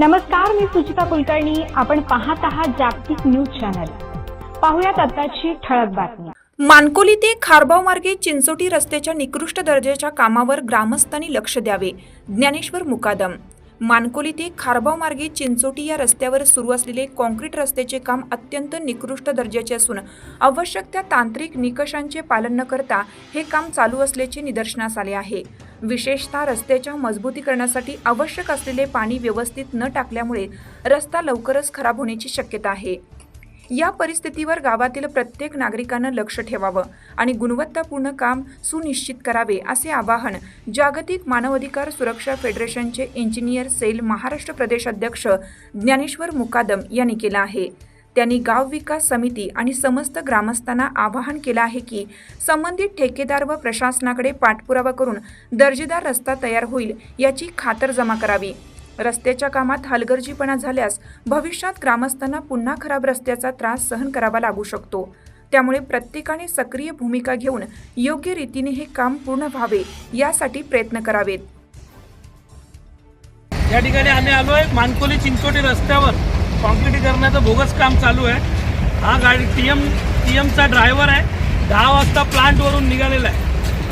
नमस्कार मी सुचिता कुलकर्णी. आपण पाहत आहात जागतिक न्यूज चॅनल. पाहुयात आताची ठळक बातमी. मानकोली ते खारबाव मार्गे चिंचोटी रस्त्याच्या निकृष्ट दर्जाच्या कामावर ग्रामस्थांनी लक्ष द्यावे ज्ञानेश्वर मुकादम. मानकोली ते खारबाव मार्गे चिंचोटी या रस्त्यावर सुरू असलेले कॉन्क्रीट रस्त्याचे काम अत्यंत निकृष्ट दर्जाचे असून आवश्यक त्या तांत्रिक निकषांचे पालन न करता हे काम चालू असल्याचे निदर्शनास आले आहे. विशेषतः रस्त्याच्या मजबूतीकरणासाठी आवश्यक असलेले पाणी व्यवस्थित न टाकल्यामुळे रस्ता लवकरच खराब होण्याची शक्यता आहे. या परिस्थितीवर गावातील प्रत्येक नागरिकानं लक्ष ठेवावं आणि गुणवत्तापूर्ण काम सुनिश्चित करावे असे आवाहन जागतिक मानवाधिकार सुरक्षा फेडरेशनचे इंजिनियर सेल महाराष्ट्र प्रदेश अध्यक्ष ज्ञानेश्वर मुकादम यांनी केलं आहे. त्यांनी गाव विकास समिती आणि समस्त ग्रामस्थांना आवाहन केलं आहे की संबंधित ठेकेदार व प्रशासनाकडे पाठपुरावा करून दर्जेदार रस्ता तयार होईल याची खातरजमा करावी. रस्त्याच्या कामात हलगर्जीपणा झाल्यास भविष्यात ग्रामस्थांना पुन्हा खराब रस्त्याचा त्रास सहन करावा लागू शकतो. त्यामुळे प्रत्येकाने सक्रिय भूमिका घेऊन योग्य रीतीने हे काम पूर्ण व्हावे यासाठी प्रयत्न करावेत. या ठिकाणी आम्ही आलो आहे मानकोली चिंचोटी रस्त्यावर. कॉन्क्रिटीकरणाचं बोगस काम चालू आहे. हा गाडी टी एम टी एमचा ड्रायव्हर आहे. दहा वाजता प्लांटवरून निघालेला आहे.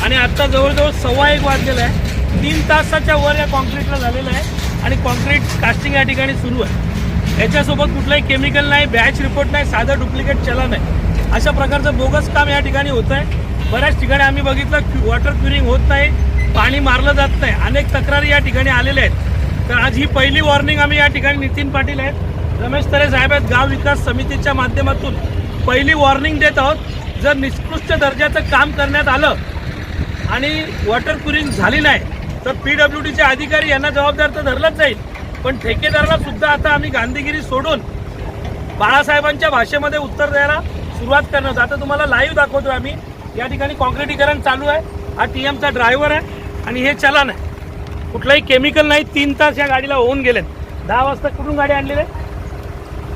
आणि आत्ता जवळजवळ सव्वा एक वाजलेला आहे. तीन तासाच्या वर या कॉन्क्रीटला झालेलं आहे. आणि कॉन्क्रीट कास्टिंग या ठिकाणी सुरू आहे. याच्यासोबत कुठलाही केमिकल नाही बॅच रिपोर्ट नाही साधं डुप्लिकेट चलन आहे अशा प्रकारचं बोगस काम या ठिकाणी होत आहे. बऱ्याच ठिकाणी आम्ही बघितलं वॉटर क्युरिंग होत नाही पाणी मारलं जात नाही. अनेक तक्रारी या ठिकाणी आलेल्या आहेत. तर आज ही पहिली वॉर्निंग आम्ही या ठिकाणी नितीन पाटील आहेत. रमेश तरे साहेब आहेत गाव विकास समितीच्या माध्यमातून. पहिली वॉर्निंग देत आहोत जर निकृष्ट दर्जाचं काम करण्यात आलं आणि वॉटर क्युरिंग झाली नाही तर पी डब्ल्यू डीचे अधिकारी यांना जबाबदार तर धरलंच जाईल. पण ठेकेदाराला सुद्धा आता आम्ही गांधीगिरी सोडून बाळासाहेबांच्या भाषेमध्ये उत्तर द्यायला सुरुवात करणार आता तुम्हाला लाईव्ह दाखवतो आम्ही. या ठिकाणी कॉन्क्रिटीकरण चालू आहे. हा टी एमचा ड्रायव्हर आहे आणि हे चलन आहे. कुठलाही केमिकल नाही तीन तास या गाडीला होऊन गेलेत. दहा वाजता कुठून गाडी आणलेली आहे?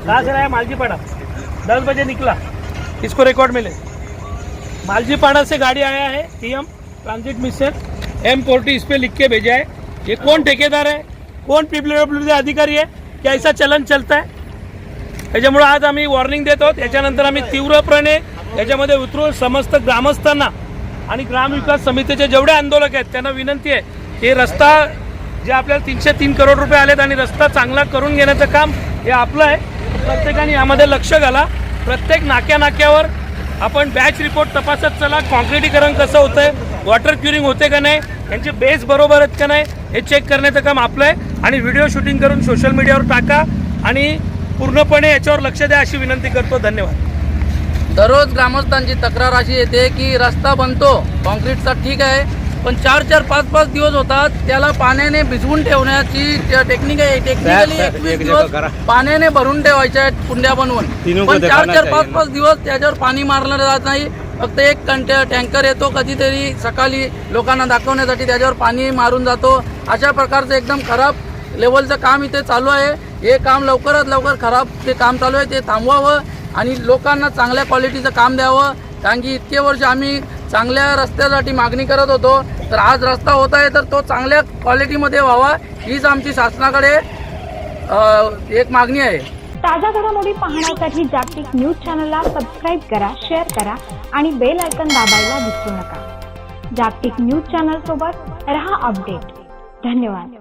दहा से है मालजीपाड़ा. दस बजे निकला. इसको रिकॉर्ड मिले? मालजीपाड़ा से गाड़ी आया है TM transit mission M forty इस पे लिख के भेजा है। ये कौन ठेकेदार है? कौन पीडब्ल्यू अधिकारी है? क्या ऐसा चलन चलता है? त्याच्यामुळे आज आम्ही वॉर्निंग देत. आहोत याच्यानंतर आम्ही तीव्रपणे याच्यामध्ये उतरून समस्त ग्रामस्थांना आणि ग्रामविकास समितीचे जेवढे आंदोलक आहेत त्यांना विनंती आहे की रस्ता जे आपल्याला तीनशे तीन करोड रुपये आलेत आणि रस्ता चांगला करून घेण्याचं काम हे आपलं आहे. प्रत्येकाने यामध्ये लक्ष घाला. प्रत्येक नाक्या नाक्यावर आपण बॅच रिपोर्ट तपासत चला कॉन्क्रिटीकरण कसं होतंय वॉटर क्युरिंग होते का नाही यांचे बेस बरोबर आहेत का नाही हे चेक करण्याचं काम आपलं आहे. आणि व्हिडिओ शूटिंग करून सोशल मीडियावर टाका आणि पूर्णपणे याच्यावर लक्ष द्या अशी विनंती करतो. धन्यवाद. दररोज ग्रामस्थांची तक्रार अशी येते की रस्ता बनतो कॉन्क्रीटचा ठीक आहे पण चार चार पाच पाच दिवस होतात त्याला पाण्याने भिजवून ठेवण्याची टेक्निक आहे. टेक्निकली एकवीस दिवस पाण्याने भरून ठेवायच्या आहेत कुंड्या बनवून. पण चार चार पाच पाच दिवस त्याच्यावर पाणी मारलं जात नाही. फक्त एक कंटे टँकर येतो कधीतरी सकाळी लोकांना दाखवण्यासाठी त्याच्यावर पाणी मारून जातो. अशा प्रकारचं एकदम खराब लेवलचं काम इथे चालू आहे. हे काम लवकरात लवकर खराब ते काम चालू आहे ते थांबवावं आणि लोकांना चांगल्या क्वालिटीचं काम द्यावं. कारण की इतके वर्ष आम्ही चांगल्या रस्त्यासाठी मागणी करत होतो. तर आज रस्ता होत आहे तर तो चांगल्या क्वालिटीमध्ये व्हावा हीच आमची शासनाकडे एक मागणी आहे. ताज्या घडामोडी पाहण्यासाठी जागतिक न्यूज चॅनलला सबस्क्राईब करा शेअर करा आणि बेल आयकन दाबायला विसरू नका. जागतिक न्यूज चॅनल सोबत रहा अपडेट. धन्यवाद.